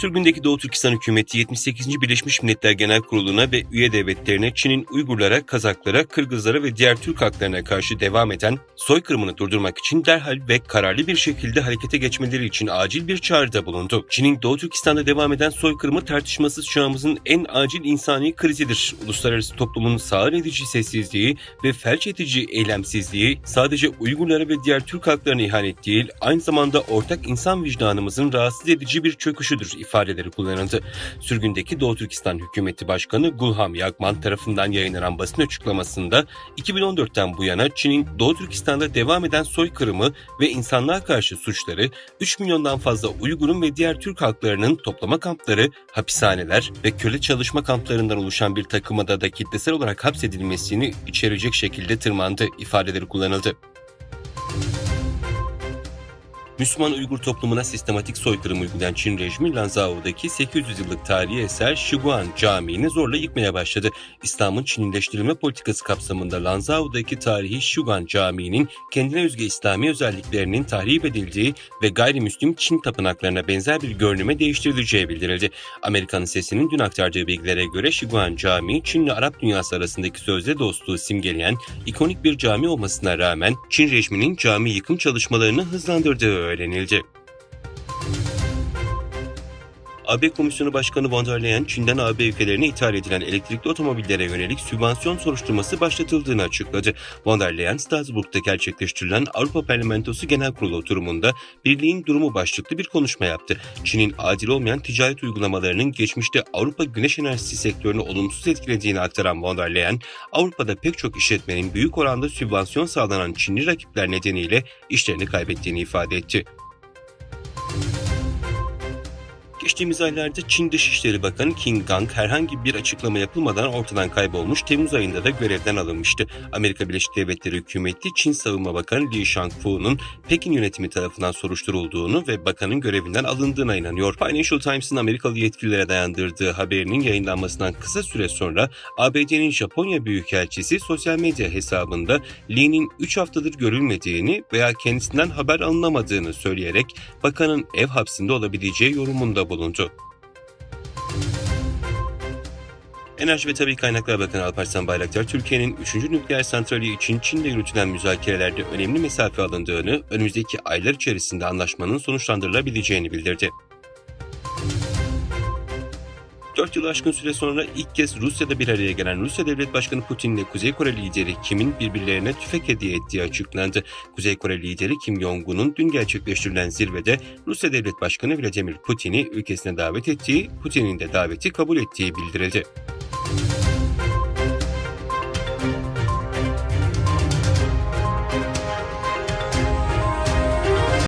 Sürgündeki Doğu Türkistan hükümeti 78. Birleşmiş Milletler Genel Kurulu'na ve üye devletlerine Çin'in Uygurlara, Kazaklara, Kırgızlara ve diğer Türk halklarına karşı devam eden soykırımını durdurmak için derhal ve kararlı bir şekilde harekete geçmeleri için acil bir çağrıda bulundu. Çin'in Doğu Türkistan'da devam eden soykırımı tartışmasız çağımızın en acil insani krizidir. Uluslararası toplumun sağır edici sessizliği ve felç edici eylemsizliği sadece Uygurlara ve diğer Türk halklarına ihanet değil, aynı zamanda ortak insan vicdanımızın rahatsız edici bir çöküşüdür ifadeleri kullanıldı. Sürgündeki Doğu Türkistan Hükümeti Başkanı Gulham Yakman tarafından yayınlanan basın açıklamasında 2014'ten bu yana Çin'in Doğu Türkistan'da devam eden soykırımı ve insanlığa karşı suçları 3 milyondan fazla Uygur'un ve diğer Türk halklarının toplama kampları, hapishaneler ve köle çalışma kamplarından oluşan bir takım adada kitlesel olarak hapsedilmesini içerecek şekilde tırmandı ifadeleri kullanıldı. Müslüman Uygur toplumuna sistematik soykırım uygulayan Çin rejimi Lanzao'daki 800 yıllık tarihi eser Şiguan Camii'ni zorla yıkmaya başladı. İslam'ın Çinileştirilme politikası kapsamında Lanzao'daki tarihi Şiguan Camii'nin kendine özgü İslami özelliklerinin tahrip edildiği ve gayrimüslim Çin tapınaklarına benzer bir görünüme değiştirileceği bildirildi. Amerika'nın sesinin dün aktardığı bilgilere göre Şiguan Camii, Çin ile Arap dünyası arasındaki sözde dostluğu simgeleyen ikonik bir cami olmasına rağmen Çin rejiminin cami yıkım çalışmalarını hızlandırdığı öğrenildi. AB Komisyonu Başkanı von der Leyen, Çin'den AB ülkelerine ithal edilen elektrikli otomobillere yönelik sübvansiyon soruşturması başlatıldığını açıkladı. Von der Leyen, Strasbourg'da gerçekleştirilen Avrupa Parlamentosu Genel Kurulu oturumunda birliğin durumu başlıklı bir konuşma yaptı. Çin'in adil olmayan ticaret uygulamalarının geçmişte Avrupa güneş enerjisi sektörünü olumsuz etkilediğini aktaran von der Leyen, Avrupa'da pek çok işletmenin büyük oranda sübvansiyon sağlanan Çinli rakipler nedeniyle işlerini kaybettiğini ifade etti. Geçtiğimiz aylarda Çin Dışişleri Bakanı Qin Gang herhangi bir açıklama yapılmadan ortadan kaybolmuş, Temmuz ayında da görevden alınmıştı. Amerika Birleşik Devletleri hükümeti Çin Savunma Bakanı Li Shangfu'nun Pekin yönetimi tarafından soruşturulduğunu ve bakanın görevinden alındığına inanıyor. Financial Times'ın Amerikalı yetkililere dayandırdığı haberinin yayınlanmasından kısa süre sonra ABD'nin Japonya Büyükelçisi sosyal medya hesabında Li'nin 3 haftadır görülmediğini veya kendisinden haber alınamadığını söyleyerek bakanın ev hapsinde olabileceği yorumunda bulundu. Enerji ve Tabi Kaynaklar Bakanı Alparslan Bayraktar, Türkiye'nin 3. nükleer santrali için Çin'le yürütülen müzakerelerde önemli mesafe alındığını, önümüzdeki aylar içerisinde anlaşmanın sonuçlandırılabileceğini bildirdi. 4 yıl aşkın süre sonra ilk kez Rusya'da bir araya gelen Rusya Devlet Başkanı Putin ile Kuzey Kore lideri Kim'in birbirlerine tüfek hediye ettiği açıklandı. Kuzey Kore lideri Kim Jong-un'un dün gerçekleştirilen zirvede Rusya Devlet Başkanı Vladimir Putin'i ülkesine davet ettiği, Putin'in de daveti kabul ettiği bildirildi.